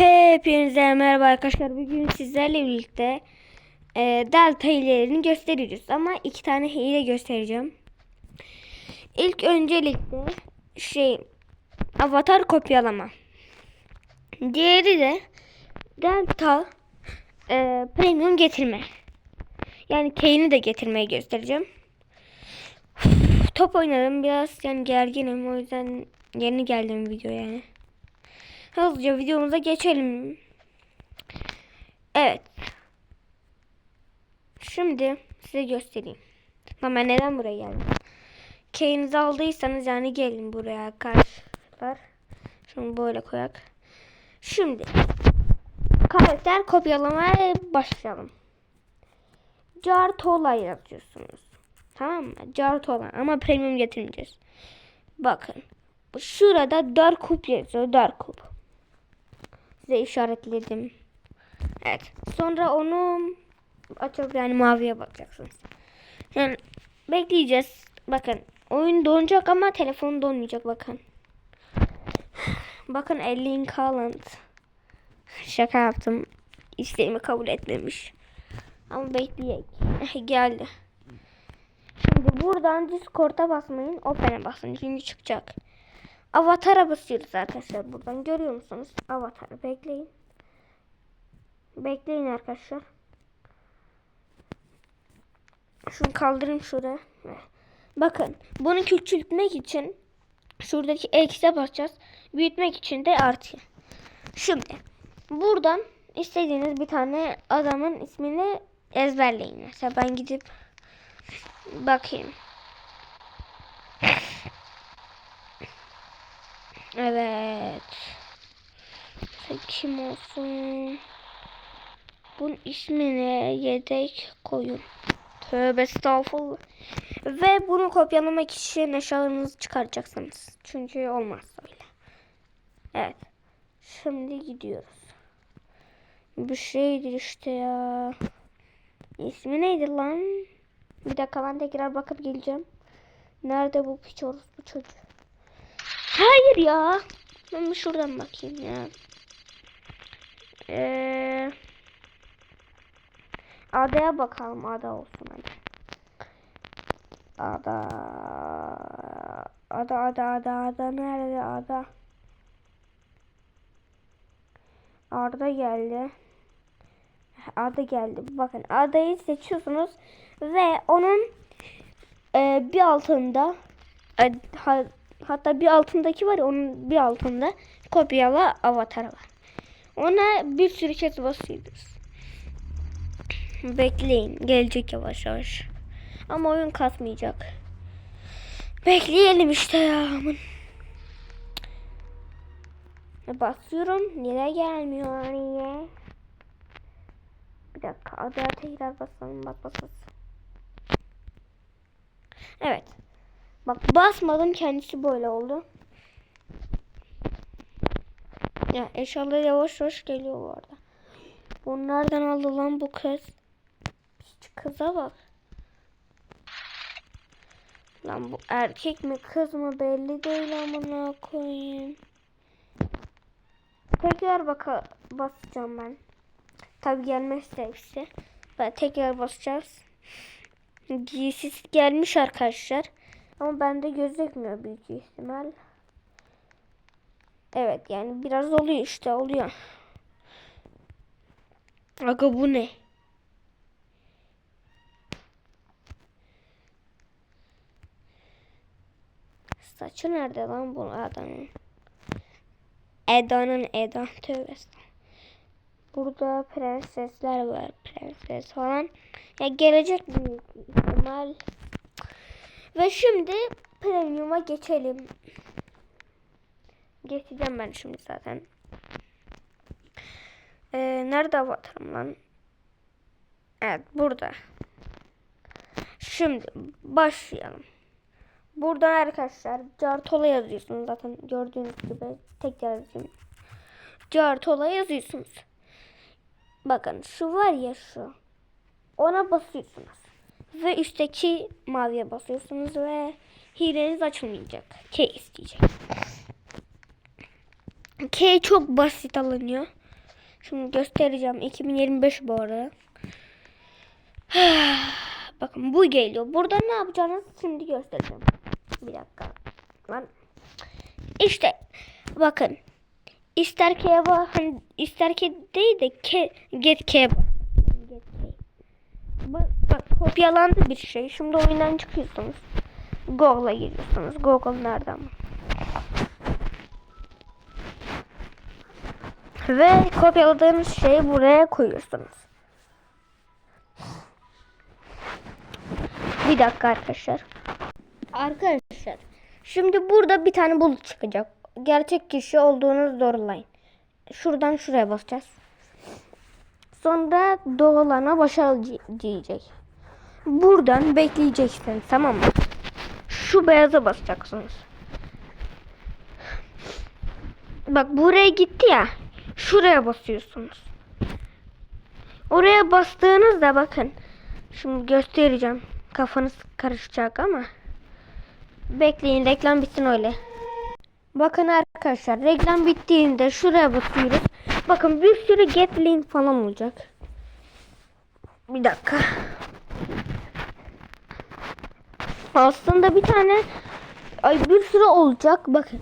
Hepinize merhaba arkadaşlar. Bugün sizlerle birlikte e, delta hilelerini gösteriyoruz. Ama iki tane hile göstereceğim. İlk öncelikle şey avatar kopyalama. Diğeri de delta e, premium getirme. Yani Kane'i de getirmeyi göstereceğim. Top oynadım biraz yani gerginim o yüzden yeni geldim video yani. Hızlıca videomuza geçelim. Evet. Şimdi size göstereyim. Ama neden buraya geldim? Keyinizi aldıysanız yani gelin buraya arkadaşlar. Şunu böyle koyak. Şimdi karakter kopyalamaya başlayalım. Cartola yazıyorsunuz. Tamam mı? Cartola ama premium getirmeyeceğiz. Bakın. Şurada Darkup yazıyor. Darkup. Size işaretledim. Evet. Sonra onu açıp yani maviye bakacaksınız. Yani bekleyeceğiz. Bakın. Oyun donacak ama telefon donmayacak bakın. Bakın Erling Haaland. Şaka yaptım. İsteğimi kabul etmemiş. Ama bekleyek. Geldi. Şimdi buradan Discord'a basmayın. Open'e basın. Çünkü çıkacak. Avatar'a basıyoruz arkadaşlar buradan. Görüyor musunuz? Avatar. Bekleyin. Bekleyin arkadaşlar. Şunu kaldırayım şuraya. Bakın. Bunu küçültmek için şuradaki eksiye basacağız. Büyütmek için de artı. Şimdi buradan istediğiniz bir tane adamın ismini ezberleyin. Mesela ben gidip bakayım. Evet. Kim olsun? Bunun ismine yedek koyun. Tövbe estağfurullah. Ve bunu kopyalamak için eşyalarınızı çıkaracaksınız. Çünkü olmaz öyle. Evet. Şimdi gidiyoruz. Bir şeydir işte ya. İsmi neydi lan? Bir dakika ben tekrar bakıp geleceğim. Nerede bu piç bu çocuk? Hayır ya. Ben şuradan bakayım ya. Ee, adaya bakalım. Ada olsun hadi. Ada. Ada ada ada ada nerede ada? Arda geldi. Ada geldi. Bakın adayı seçiyorsunuz ve onun e, bir altında e, ha, hatta bir altındaki var ya onun bir altında kopyala avatar var. Ona bir sürü kez basıyoruz. Bekleyin. Gelecek yavaş yavaş. Ama oyun kasmayacak. Bekleyelim işte ya. Basıyorum. Niye gelmiyor niye? Bir dakika. Adaya tekrar basalım. Bak basalım. Evet. Bak basmadım kendisi böyle oldu. Ya eşyaları yavaş yavaş geliyor bu arada. Bunlardan aldı lan bu kız. Hiç kıza bak. Lan bu erkek mi kız mı belli değil amına koyayım. Tekrar baka basacağım ben. Tabi gelmezse hepsi. Ben tekrar basacağız. Giysisi gelmiş arkadaşlar. Ama bende gözükmüyor büyük ihtimal. Evet yani biraz oluyor işte oluyor. Aga bu ne? Saçı nerede lan bu adamın? Eda'nın Eda tövbe Burada prensesler var. Prenses falan. Ya gelecek büyük ihtimal. Ve şimdi premium'a geçelim. Geçeceğim ben şimdi zaten. Ee, nerede avatarım lan? Evet burada. Şimdi başlayalım. Buradan arkadaşlar Cartola yazıyorsunuz zaten gördüğünüz gibi tekrar yazayım. Cartola yazıyorsunuz. Bakın şu var ya şu. Ona basıyorsunuz. Ve üstteki maviye basıyorsunuz ve hileniz açılmayacak. K isteyecek. K çok basit alınıyor. Şimdi göstereceğim. 2025 bu arada. Bakın bu geliyor. Burada ne yapacağınızı şimdi göstereceğim. Bir dakika. Ben işte bakın ister keba hani ister ki değil de ke, get keba. Get K. Bak kopyalandı bir şey. Şimdi oyundan çıkıyorsunuz. Google'a giriyorsunuz. Google nereden? Ve kopyaladığınız şeyi buraya koyuyorsunuz. Bir dakika arkadaşlar. Arkadaşlar şimdi burada bir tane bulut çıkacak. Gerçek kişi olduğunu doğrulayın. Şuradan şuraya basacağız. Sonra doğulana başarılı diyecek. Buradan bekleyeceksiniz tamam mı? Şu beyaza basacaksınız. Bak buraya gitti ya. Şuraya basıyorsunuz. Oraya bastığınızda bakın. Şimdi göstereceğim. Kafanız karışacak ama. Bekleyin reklam bitsin öyle. Bakın arkadaşlar reklam bittiğinde şuraya basıyoruz. Bakın bir sürü get link falan olacak. Bir dakika. Aslında bir tane ay bir sürü olacak. Bakın.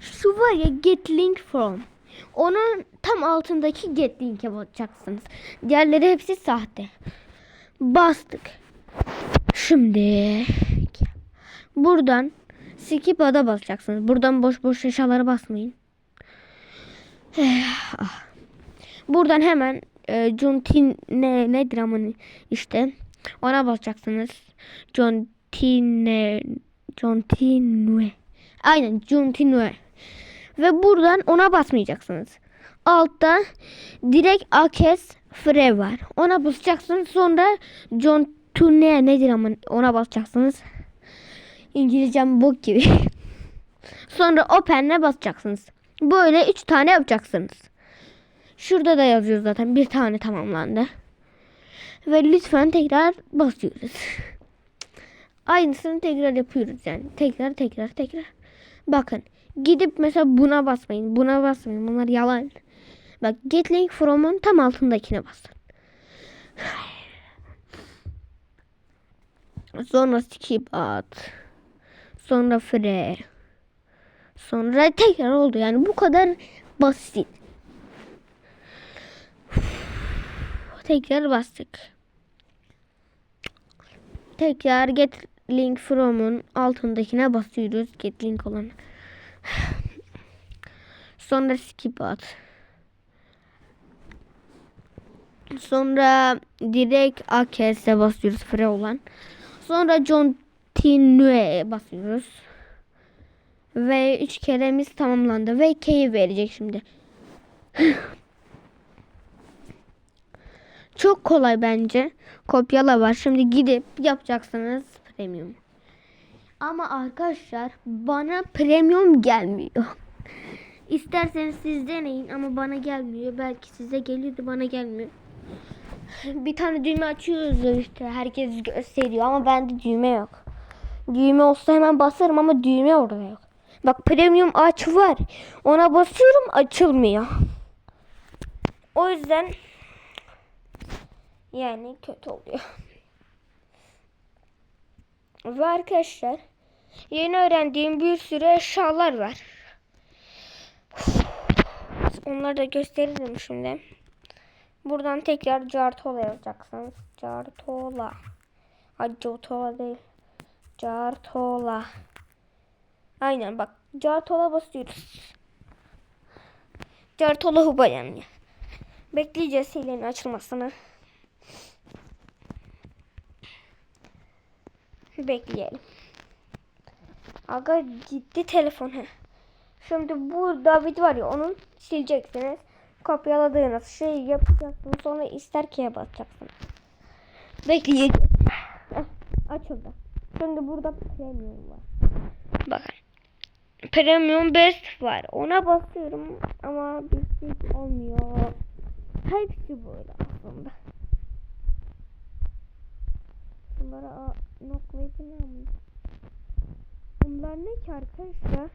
Şu var ya get link from. Onun tam altındaki get link'e basacaksınız. Diğerleri hepsi sahte. Bastık. Şimdi buradan skip ada basacaksınız. Buradan boş boş eşyalara basmayın. Buradan hemen e, John Tin ne nedir ama işte ona basacaksınız. John Tine John Tinue. Aynen John Tinue. Ve buradan ona basmayacaksınız. Altta direkt Akes Fre var. Ona basacaksınız. Sonra John Tune nedir ama ona basacaksınız. İngilizcem bok gibi. Sonra Open'e basacaksınız. Böyle üç tane yapacaksınız. Şurada da yazıyor zaten. Bir tane tamamlandı. Ve lütfen tekrar basıyoruz. Aynısını tekrar yapıyoruz yani. Tekrar tekrar tekrar. Bakın. Gidip mesela buna basmayın. Buna basmayın. Bunlar yalan. Bak get link from'un tam altındakine basın. Sonra skip at. Sonra free. Sonra tekrar oldu. Yani bu kadar basit. Tekrar bastık. Tekrar get link from'un altındakine basıyoruz. Get link olan. Sonra skip at. Sonra direkt AKS'e basıyoruz free olan. Sonra John Tinue'ye basıyoruz. Ve 3 keremiz tamamlandı. Ve K'yi verecek şimdi. Çok kolay bence. Kopyala var. Şimdi gidip yapacaksınız premium. Ama arkadaşlar bana premium gelmiyor. İsterseniz siz deneyin ama bana gelmiyor. Belki size geliyordu bana gelmiyor. Bir tane düğme açıyoruz işte herkes gösteriyor ama bende düğme yok. Düğme olsa hemen basarım ama düğme orada yok. Bak premium aç var. Ona basıyorum açılmıyor. O yüzden yani kötü oluyor. Ve arkadaşlar yeni öğrendiğim bir sürü eşyalar var. Onları da gösteririm şimdi. Buradan tekrar Cartola yazacaksınız. Cartola. Ay Cartola değil. Cartola. Aynen bak. Cartola basıyoruz. Cartola huba yani. Bekleyeceğiz hilenin açılmasını. Bekleyelim. Aga gitti telefon. He. Şimdi bu David var ya onun sileceksiniz. Kopyaladığınız şeyi yapacaksınız. Sonra ister ki'ye basacaksınız. Bekleyeceğiz. Açıldı. Şimdi burada premium var. Bakın. Premium best var. Ona basıyorum ama bir şey olmuyor. Hepsi böyle aslında. Bunlara noklayıp yapayım? Bunlar ne ki arkadaşlar?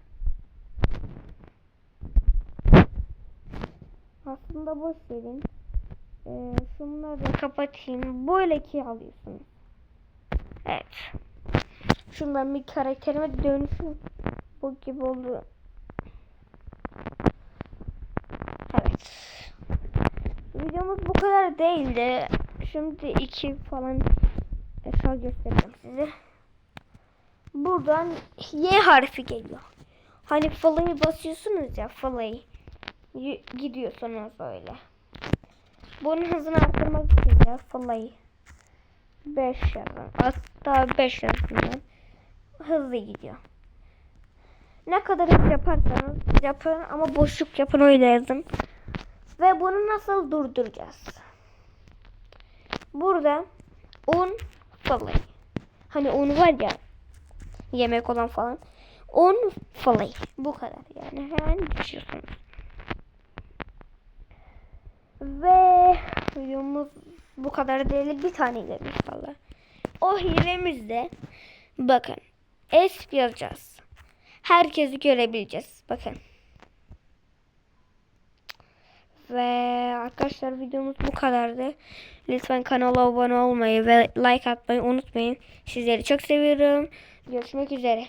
Aslında boş verin. Ee, şunları kapatayım. Böyle ki alıyorsunuz. Evet. Ben bir karakterime dönüşüm. Bu gibi oldu. Evet. Videomuz bu kadar değildi. Şimdi iki falan eşya göstereceğim size. Buradan Y harfi geliyor. Hani falayı basıyorsunuz ya falayı. Gidiyorsunuz öyle. Bunun hızını arttırmak için de falayı 5 yazın. Hatta 5 yazın. Hızlı gidiyor. Ne kadar hızlı yaparsanız yapın ama boşluk yapın öyle yazın. Ve bunu nasıl durduracağız? Burada un falayı. Hani un var ya yemek olan falan. Un falayı. Bu kadar yani. Hemen düşüyorsunuz. Ve videomuz bu kadar değil. Bir tane ilermiş valla. O hilemizde bakın es yazacağız. Herkesi görebileceğiz. Bakın. Ve arkadaşlar videomuz bu kadardı. Lütfen kanala abone olmayı ve like atmayı unutmayın. Sizleri çok seviyorum. Görüşmek üzere.